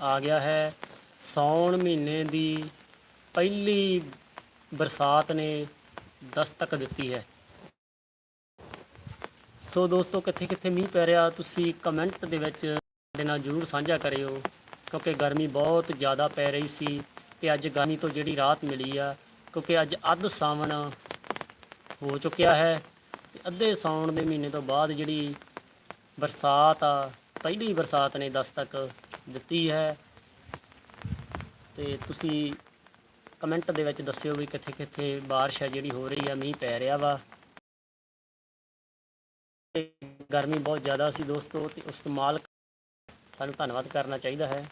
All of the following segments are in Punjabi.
ਆ ਗਿਆ ਹੈ। ਸੌਣ ਮਹੀਨੇ ਦੀ ਪਹਿਲੀ ਬਰਸਾਤ ਨੇ ਦਸਤਕ ਦਿੱਤੀ ਹੈ। ਸੋ ਦੋਸਤੋ ਕਿੱਥੇ ਕਿੱਥੇ ਮੀਂਹ ਪੈ ਰਿਹਾ, ਤੁਸੀਂ ਕਮੈਂਟ ਦੇ ਵਿੱਚ ਸਾਡੇ ਨਾਲ ਜਰੂਰ ਸਾਂਝਾ ਕਰਿਓ, ਕਿਉਂਕਿ ਗਰਮੀ ਬਹੁਤ ਜ਼ਿਆਦਾ ਪੈ ਰਹੀ ਸੀ ਤੇ ਅੱਜ ਗਰਮੀ ਤੋਂ ਜਿਹੜੀ ਰਾਹਤ ਮਿਲੀ ਆ, ਕਿਉਂਕਿ ਅੱਜ ਅੱਧ ਸਾਵਣ ਹੋ ਚੁੱਕਿਆ ਹੈ ਅੱਧੇ ਸਾਉਣ ਦੇ ਮਹੀਨੇ ਤੋਂ ਬਾਅਦ ਜਿਹੜੀ ਬਰਸਾਤ ਆ, ਪਹਿਲੀ ਬਰਸਾਤ ਨੇ ਦਸਤਕ ਦਿੱਤੀ ਹੈ। ਤੇ ਤੁਸੀਂ ਕਮੈਂਟ ਦੇ ਵਿੱਚ ਦੱਸਿਓ ਵੀ ਕਿੱਥੇ ਕਿੱਥੇ ਬਾਰਿਸ਼ ਹੈ ਜਿਹੜੀ ਹੋ ਰਹੀ ਆ, ਮੀਂਹ ਪੈ ਰਿਹਾ ਵਾ। ਗਰਮੀ ਬਹੁਤ ਜ਼ਿਆਦਾ ਸੀ ਦੋਸਤੋ, ਤੇ ਉਸ ਮਾਲਕ ਸਾਨੂੰ ਧੰਨਵਾਦ ਕਰਨਾ ਚਾਹੀਦਾ ਹੈ।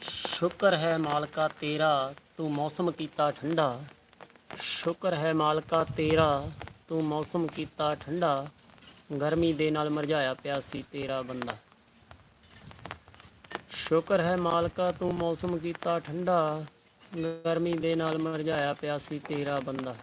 ਸ਼ੁਕਰ ਹੈ ਮਾਲਕਾ ਤੇਰਾ, ਤੂੰ ਮੌਸਮ ਕੀਤਾ ਠੰਡਾ। ਸ਼ੁਕਰ ਹੈ ਮਾਲਕਾ ਤੇਰਾ, ਤੂੰ ਮੌਸਮ ਕੀਤਾ ਠੰਡਾ। ਗਰਮੀ ਦੇ ਨਾਲ ਮਰਝਾਇਆ ਪਿਆ ਸੀ ਤੇਰਾ ਬੰਦਾ। ਸ਼ੁਕਰ ਹੈ ਮਾਲਕਾ, ਤੂੰ ਮੌਸਮ ਕੀਤਾ ਠੰਡਾ। ਗਰਮੀ ਦੇ ਨਾਲ ਮਰਝਾਇਆ ਪਿਆ ਸੀ ਤੇਰਾ ਬੰਦਾ।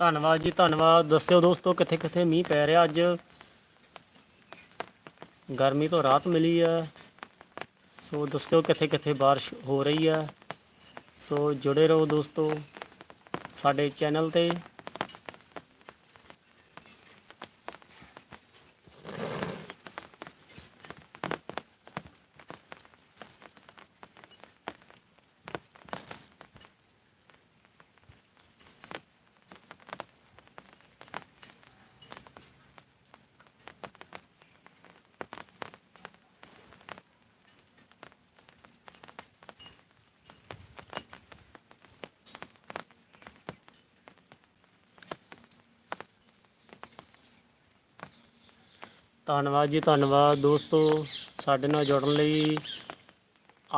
ਧੰਨਵਾਦ ਜੀ, ਧੰਨਵਾਦ। ਦੱਸਿਓ ਦੋਸਤੋ ਕਿੱਥੇ ਕਿੱਥੇ ਮੀਂਹ ਪੈ ਰਿਹਾ ਅੱਜ? ਗਰਮੀ ਤੋਂ ਰਾਹਤ ਮਿਲੀ ਆ ਸੋ ਦੱਸਿਓ ਕਿੱਥੇ ਕਿੱਥੇ ਬਾਰਿਸ਼ ਹੋ ਰਹੀ ਆ ਸੋ ਜੁੜੇ ਰਹੋ ਦੋਸਤੋ ਸਾਡੇ ਚੈਨਲ ਤੇ। ਧੰਨਵਾਦ ਜੀ, ਧੰਨਵਾਦ। ਦੋਸਤੋ, ਸਾਡੇ ਨਾਲ ਜੁੜਨ ਲਈ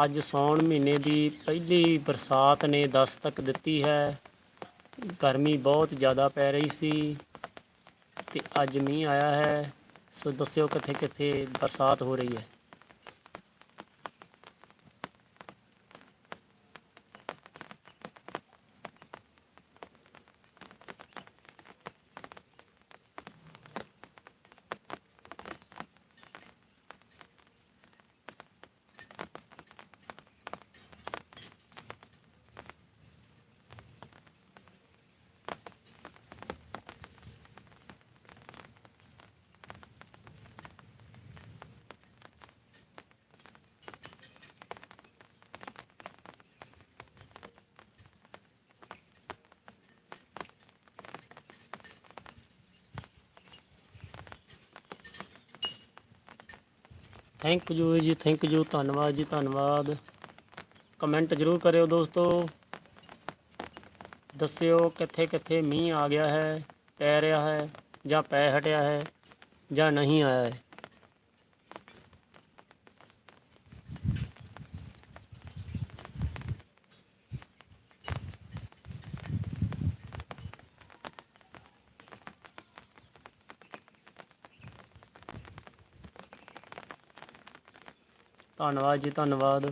ਅੱਜ ਸੌਣ ਮਹੀਨੇ ਦੀ ਪਹਿਲੀ ਬਰਸਾਤ ਨੇ ਦਸਤਕ ਦਿੱਤੀ ਹੈ। ਗਰਮੀ ਬਹੁਤ ਜ਼ਿਆਦਾ ਪੈ ਰਹੀ ਸੀ ਤੇ ਅੱਜ ਮੀਂਹ ਆਇਆ ਹੈ। ਸੋ ਦੱਸਿਓ ਕਿੱਥੇ ਕਿੱਥੇ ਬਰਸਾਤ ਹੋ ਰਹੀ ਹੈ। ਥੈਂਕ ਯੂ ਜੀ ਥੈਂਕ ਯੂ ਧੰਨਵਾਦ ਜੀ, ਧੰਨਵਾਦ। ਕਮੈਂਟ ਜ਼ਰੂਰ ਕਰਿਓ ਦੋਸਤੋ। ਦੱਸਿਓ ਕਿੱਥੇ ਕਿੱਥੇ ਮੀਂਹ ਆ ਗਿਆ ਹੈ, ਪੈ ਰਿਹਾ ਹੈ ਜਾਂ ਪੈ ਹਟਿਆ ਹੈ ਜਾਂ ਨਹੀਂ ਆਇਆ ਹੈ। ਧੰਨਵਾਦ ਜੀ ਧੰਨਵਾਦ।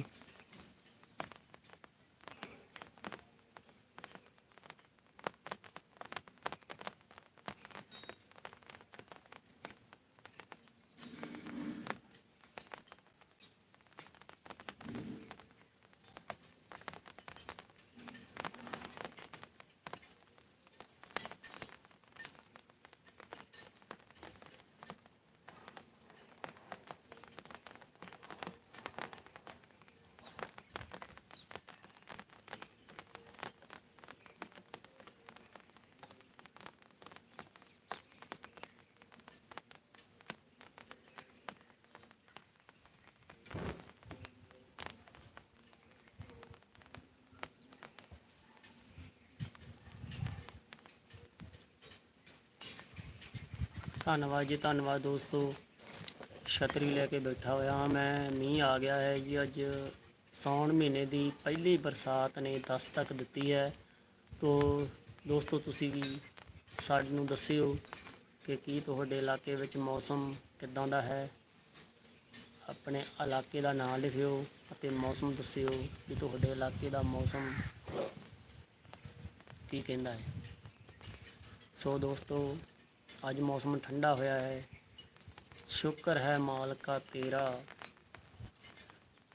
ਧੰਨਵਾਦ ਜੀ, ਧੰਨਵਾਦ ਦੋਸਤੋ। ਛਤਰੀ ਲੈ ਕੇ ਬੈਠਾ ਹੋਇਆ ਹਾਂ ਮੈਂ, ਮੀਂਹ ਆ ਗਿਆ ਹੈ ਜੀ, ਅੱਜ ਸਾਉਣ ਮਹੀਨੇ ਦੀ ਪਹਿਲੀ ਬਰਸਾਤ ਨੇ ਦਸਤਕ ਦਿੱਤੀ ਹੈ। ਤੋ ਦੋਸਤੋ, ਤੁਸੀਂ ਵੀ ਸਾਨੂੰ ਦੱਸਿਓ ਕਿ ਕੀ ਤੁਹਾਡੇ ਇਲਾਕੇ ਵਿੱਚ ਮੌਸਮ ਕਿੱਦਾਂ ਦਾ ਹੈ। ਆਪਣੇ ਇਲਾਕੇ ਦਾ ਨਾਮ ਲਿਖਿਓ ਅਤੇ ਮੌਸਮ ਦੱਸਿਓ ਵੀ ਤੁਹਾਡੇ ਇਲਾਕੇ ਦਾ ਮੌਸਮ ਕੀ ਕਹਿੰਦਾ ਹੈ। ਸੋ ਦੋਸਤੋ ਅੱਜ ਮੌਸਮ ਠੰਡਾ ਹੋਇਆ ਹੈ। ਸ਼ੁਕਰ ਹੈ ਮਾਲਕਾ ਤੇਰਾ।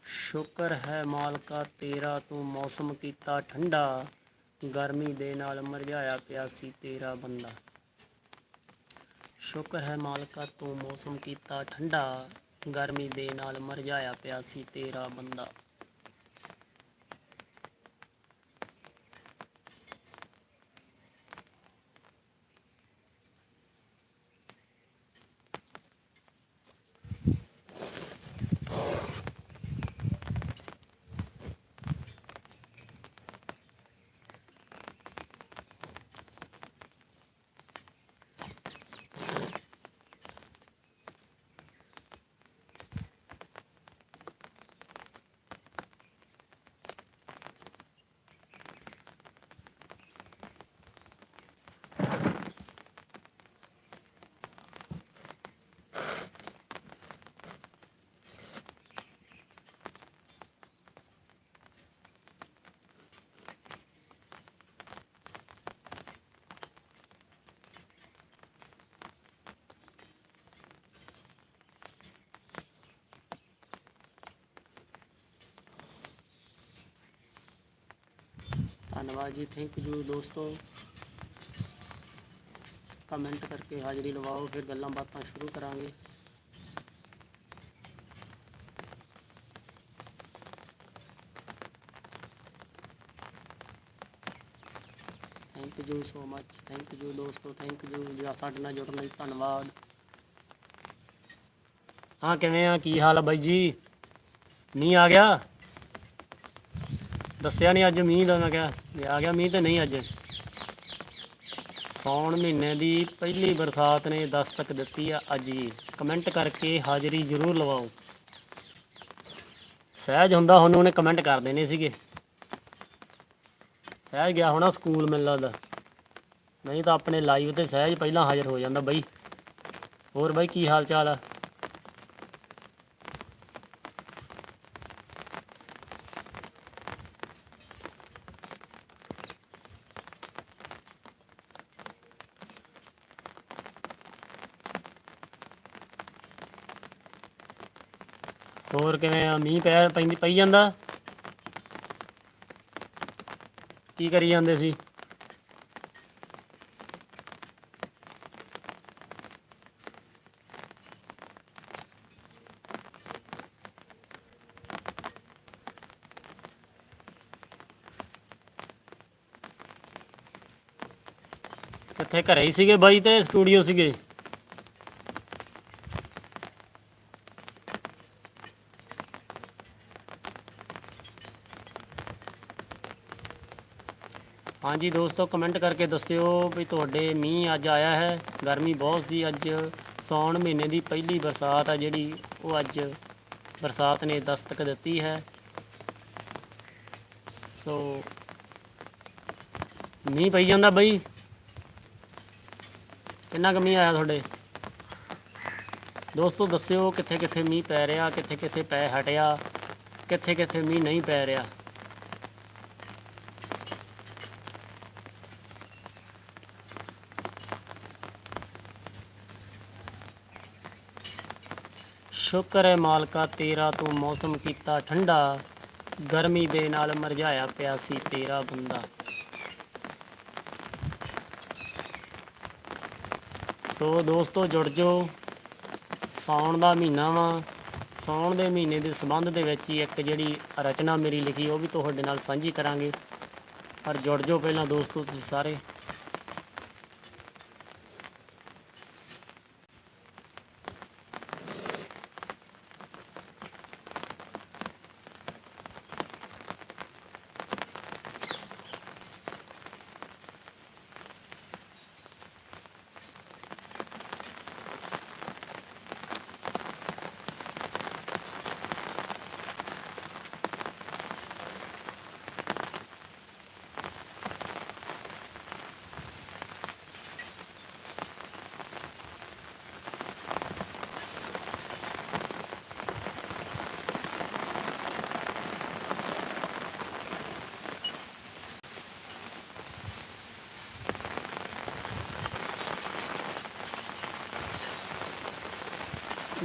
ਸ਼ੁਕਰ ਹੈ ਮਾਲਕਾ ਤੇਰਾ, ਤੂੰ ਮੌਸਮ ਕੀਤਾ ਠੰਡਾ। ਗਰਮੀ ਦੇ ਨਾਲ ਮਰਝਾਇਆ ਪਿਆ ਸੀ ਤੇਰਾ ਬੰਦਾ। ਸ਼ੁਕਰ ਹੈ ਮਾਲਕਾ, ਤੂੰ ਮੌਸਮ ਕੀਤਾ ਠੰਡਾ। ਗਰਮੀ ਦੇ ਨਾਲ ਮਰਝਾਇਆ ਪਿਆ ਸੀ ਤੇਰਾ ਬੰਦਾ। ਧੰਨਵਾਦ ਜੀ ਥੈਂਕ ਯੂ ਦੋਸਤੋ। ਕਮੈਂਟ ਕਰਕੇ ਹਾਜ਼ਰੀ ਲਵਾਓ, ਫਿਰ ਗੱਲਾਂ ਬਾਤਾਂ ਸ਼ੁਰੂ ਕਰਾਂਗੇ। Thank you so much thank you ਦੋਸਤੋ ਥੈਂਕ ਯੂ ਜੀ ਸਾਡੇ ਨਾਲ ਜੁੜਨ ਲਈ ਧੰਨਵਾਦ। ਹਾਂ, ਕਿਵੇਂ ਆ? ਕੀ ਹਾਲ ਆ ਬਾਈ ਜੀ? ਮੀਂਹ ਆ ਗਿਆ? ਦੱਸਿਆ ਨਹੀਂ ਅੱਜ ਮੀਂਹ ਦਾ, ਮੈਂ ਕਿਹਾ ਜੇ ਆ ਗਿਆ ਮੀਂਹ ਤਾਂ ਨਹੀਂ ਅੱਜ। ਸੌਣ ਮਹੀਨੇ ਦੀ ਪਹਿਲੀ ਬਰਸਾਤ ਨੇ ਦਸਤਕ ਦਿੱਤੀ ਆ ਅੱਜ ਹੀ। ਕਮੈਂਟ ਕਰਕੇ ਹਾਜ਼ਰੀ ਜ਼ਰੂਰ ਲਵਾਓ। ਸਹਿਜ ਹੁੰਦਾ ਹੁਣ ਉਹਨੇ ਕਮੈਂਟ ਕਰ ਦੇਣੇ ਸੀਗੇ। ਸਹਿਜ ਗਿਆ ਹੋਣਾ ਸਕੂਲ ਮੈਨੂੰ ਲੱਗਦਾ ਨਹੀਂ ਤਾਂ ਆਪਣੇ ਲਾਈਵ ਤੇ ਸਹਿਜ ਪਹਿਲਾਂ ਹਾਜ਼ਰ ਹੋ ਜਾਂਦਾ ਬਈ। ਹੋਰ ਬਾਈ ਕੀ ਹਾਲ ਚਾਲ ਆ? ਹੋਰ ਕਿਵੇਂ ਆ? ਮੀਂਹ ਪੈ, ਪੈਂਦੀ, ਪਈ ਜਾਂਦਾ? ਕੀ ਕਰੀ ਜਾਂਦੇ ਸੀ? ਕਿੱਥੇ ਘਰੇ ਹੀ ਸੀਗੇ ਬਾਈ ਤੇ? ਸਟੂਡੀਓ ਸੀਗੇ? ਹਾਂਜੀ ਦੋਸਤੋ ਕਮੈਂਟ ਕਰਕੇ ਦੱਸਿਓ ਵੀ ਤੁਹਾਡੇ ਮੀਂਹ ਅੱਜ ਆਇਆ ਹੈ। ਗਰਮੀ ਬਹੁਤ ਸੀ ਅੱਜ। ਸੌਣ ਮਹੀਨੇ ਦੀ ਪਹਿਲੀ ਬਰਸਾਤ ਆ ਜਿਹੜੀ, ਉਹ ਅੱਜ ਬਰਸਾਤ ਨੇ ਦਸਤਕ ਦਿੱਤੀ ਹੈ। ਸੋ, ਮੀਂਹ ਪਈ ਜਾਂਦਾ ਬਈ। ਕਿੰਨਾ ਕੁ ਮੀਂਹ ਆਇਆ ਤੁਹਾਡੇ? ਦੋਸਤੋ, ਦੱਸਿਓ ਕਿੱਥੇ ਕਿੱਥੇ ਮੀਂਹ ਪੈ ਰਿਹਾ ਕਿੱਥੇ ਕਿੱਥੇ ਪੈ ਹਟਿਆ ਕਿੱਥੇ ਕਿੱਥੇ ਮੀਂਹ ਨਹੀਂ ਪੈ ਰਿਹਾ। ਸ਼ੁਕਰ ਹੈ ਮਾਲਕਾ, ਤੇਰਾ ਤੂੰ ਮੌਸਮ ਕੀਤਾ ਠੰਡਾ। ਗਰਮੀ ਦੇ ਨਾਲ ਮਰਝਾਇਆ ਪਿਆ ਸੀ ਤੇਰਾ ਬੰਦਾ। ਸੋ ਦੋਸਤੋ, ਜੁੜ ਜਾਓ। ਸਾਉਣ ਦਾ ਮਹੀਨਾ ਵਾ। ਸਾਉਣ ਦੇ ਮਹੀਨੇ ਦੇ ਸੰਬੰਧ ਦੇ ਵਿੱਚ ਹੀ ਇੱਕ ਜਿਹੜੀ ਰਚਨਾ ਮੇਰੀ ਲਿਖੀ, ਉਹ ਵੀ ਤੁਹਾਡੇ ਨਾਲ ਸਾਂਝੀ ਕਰਾਂਗੇ। ਪਰ ਜੁੜ ਜਾਓ ਪਹਿਲਾਂ ਦੋਸਤੋ ਤੁਸੀਂ ਸਾਰੇ।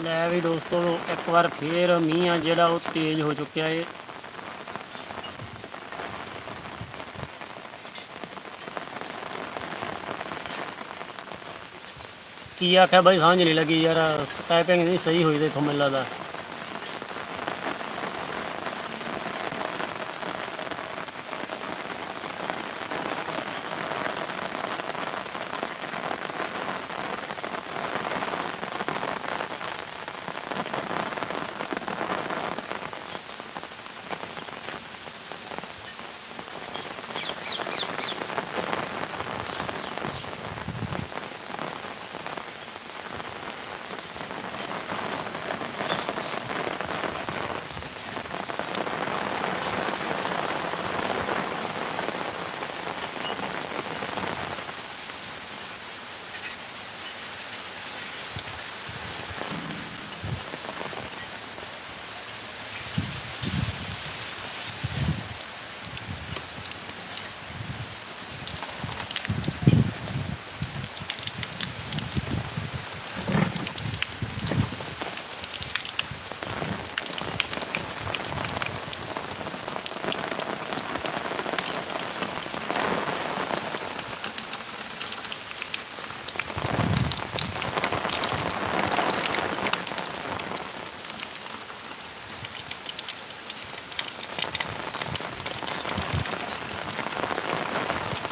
ਲੈ ਵੀ ਦੋਸਤੋ, ਇੱਕ ਵਾਰ ਫੇਰ ਮੀਂਹ ਆ ਜਿਹੜਾ, ਉਹ ਤੇਜ਼ ਹੋ ਚੁੱਕਿਆ ਏ। ਕੀ ਆਖਿਆ ਬਾਈ? ਸਮਝ ਨਹੀਂ ਲੱਗੀ ਯਾਰ ਟਾਈਪਿੰਗ ਨਹੀਂ ਸਹੀ ਹੋਈ ਦੇਖੋ ਮੈਨੂੰ ਲੱਗਦਾ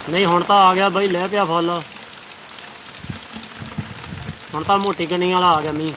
ਨਹੀਂ, ਹੁਣ ਤਾਂ ਆ ਗਿਆ ਬਾਈ, ਲੈ ਪਿਆ ਫੁੱਲ। ਹੁਣ ਤਾਂ ਮੋਟੀ ਕੰਨੀ ਵਾਲਾ ਆ ਗਿਆ ਮੀਂਹ।